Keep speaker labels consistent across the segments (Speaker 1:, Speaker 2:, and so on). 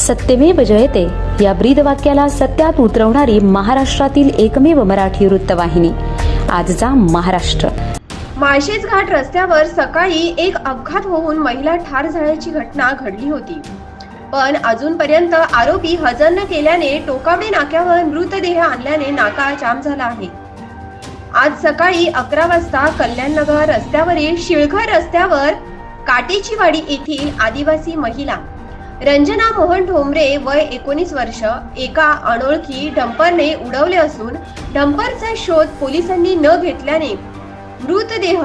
Speaker 1: सत्यमेव जयते. या ब्रीद वाक्याला सत्यात उतरवणारी महाराष्ट्रातील एकमेव मराठी वृत्तवाहिनी. आजचा महाराष्ट्र.
Speaker 2: माळशेज घाट रस्त्यावर सकाळी एक अपघात होऊन महिला ठार झाल्याची घटना घडली होती. पण अजूनपर्यंत आरोपी हजर न केल्याने टोकावडे नाक्यावर मृतदेह आणल्याने नाका जाम झाला आहे. आज सकाळी अकरा वाजता कल्याणनगर रस्त्यावरील शिळघर रस्त्यावर काटेचीवाडी येथील आदिवासी महिला रंजना मोहन ठोंबरे वय एकोणीस वर्ष एका अनोळखी डंपरने उडवले असून डंपरचा शोध पोलिसांनी न घेतल्याने मृतदेह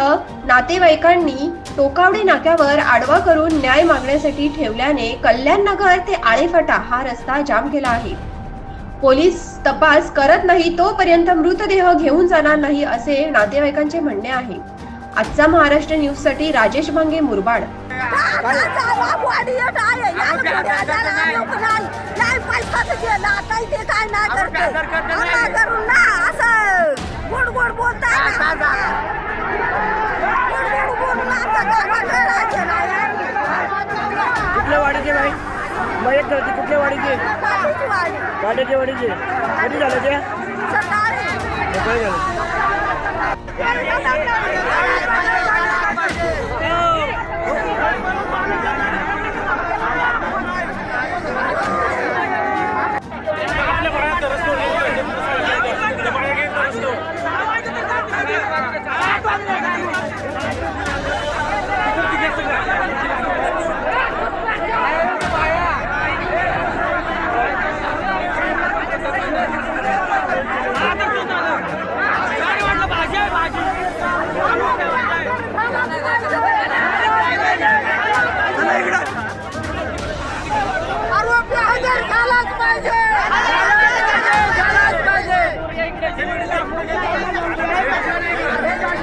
Speaker 2: नातेवाईकांनी टोकावडे नाक्यावर आडवा करून न्याय मागण्यासाठी ठेवल्याने कल्याणनगर ते आळेफाटा हा रस्ता जाम केला आहे. पोलीस तपास करत नाही तोपर्यंत मृतदेह घेऊन जाणार नाही असे नातेवाईकांचे म्हणणे आहे. आजचा महाराष्ट्र न्यूजसाठी राजेश भांगे मुरबाड.
Speaker 3: गोड गोड
Speaker 4: कुठल्या वाडीचे बाई? मयत धरती कुठल्या वाडीचे? वाड्याच्या वाडीचे. कधी झालं ते? सकाळी झालं.
Speaker 3: पाहिजे